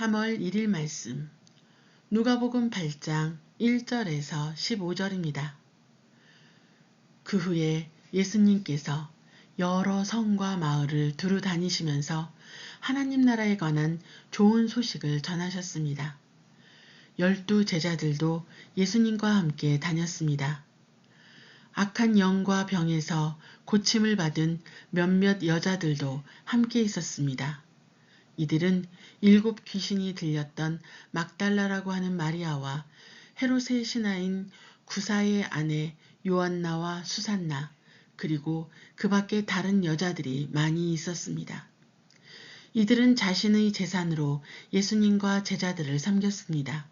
3월 1일 말씀 누가복음 8장 1절에서 15절입니다. 그 후에 예수님께서 여러 성과 마을을 두루 다니시면서 하나님 나라에 관한 좋은 소식을 전하셨습니다. 열두 제자들도 예수님과 함께 다녔습니다. 악한 영과 병에서 고침을 받은 몇몇 여자들도 함께 있었습니다. 이들은 일곱 귀신이 들렸던 막달라라고 하는 마리아와 헤롯의 신하인 구사의 아내 요한나와 수산나 그리고 그 밖에 다른 여자들이 많이 있었습니다. 이들은 자신의 재산으로 예수님과 제자들을 섬겼습니다.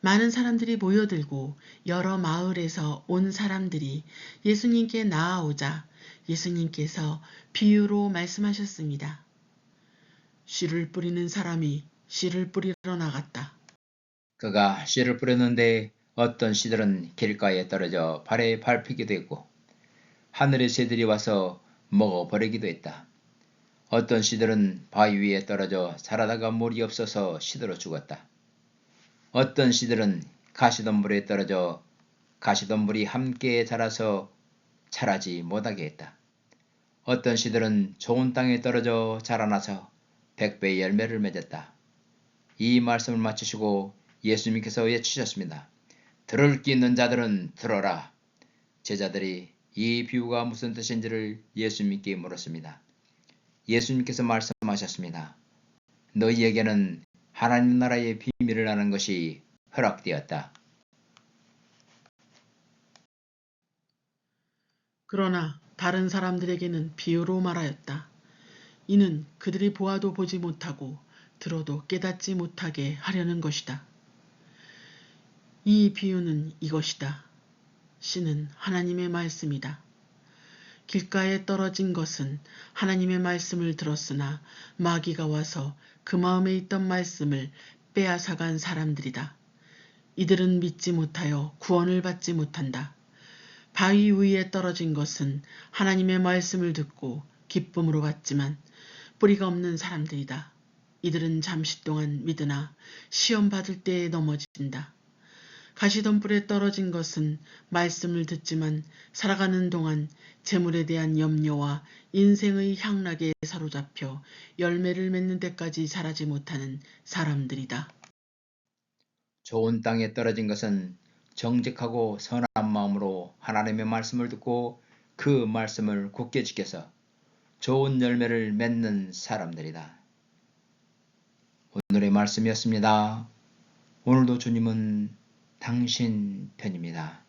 많은 사람들이 모여들고 여러 마을에서 온 사람들이 예수님께 나아오자 예수님께서 비유로 말씀하셨습니다. 씨를 뿌리는 사람이 씨를 뿌리러 나갔다. 그가 씨를 뿌렸는데 어떤 씨들은 길가에 떨어져 발에 밟히기도 했고 하늘의 새들이 와서 먹어버리기도 했다. 어떤 씨들은 바위 위에 떨어져 자라다가 물이 없어서 시들어 죽었다. 어떤 씨들은 가시덤불에 떨어져 가시덤불이 함께 자라서 자라지 못하게 했다. 어떤 씨들은 좋은 땅에 떨어져 자라나서 백배의 열매를 맺었다. 이 말씀을 마치시고 예수님께서 외치셨습니다. 들을 귀 있는 자들은 들어라. 제자들이 이 비유가 무슨 뜻인지를 예수님께 물었습니다. 예수님께서 말씀하셨습니다. 너희에게는 하나님 나라의 비밀을 아는 것이 허락되었다. 그러나 다른 사람들에게는 비유로 말하였다. 이는 그들이 보아도 보지 못하고 들어도 깨닫지 못하게 하려는 것이다. 이 비유는 이것이다. 씨는 하나님의 말씀이다. 길가에 떨어진 것은 하나님의 말씀을 들었으나 마귀가 와서 그 마음에 있던 말씀을 빼앗아간 사람들이다. 이들은 믿지 못하여 구원을 받지 못한다. 바위 위에 떨어진 것은 하나님의 말씀을 듣고 기쁨으로 받지만 뿌리가 없는 사람들이다. 이들은 잠시 동안 믿으나 시험 받을 때에 넘어진다. 가시덤불에 떨어진 것은 말씀을 듣지만 살아가는 동안 재물에 대한 염려와 인생의 향락에 사로잡혀 열매를 맺는 데까지 자라지 못하는 사람들이다. 좋은 땅에 떨어진 것은 정직하고 선한 마음으로 하나님의 말씀을 듣고 그 말씀을 굳게 지켜서 좋은 열매를 맺는 사람들이다. 오늘의 말씀이었습니다. 오늘도 주님은 당신 편입니다.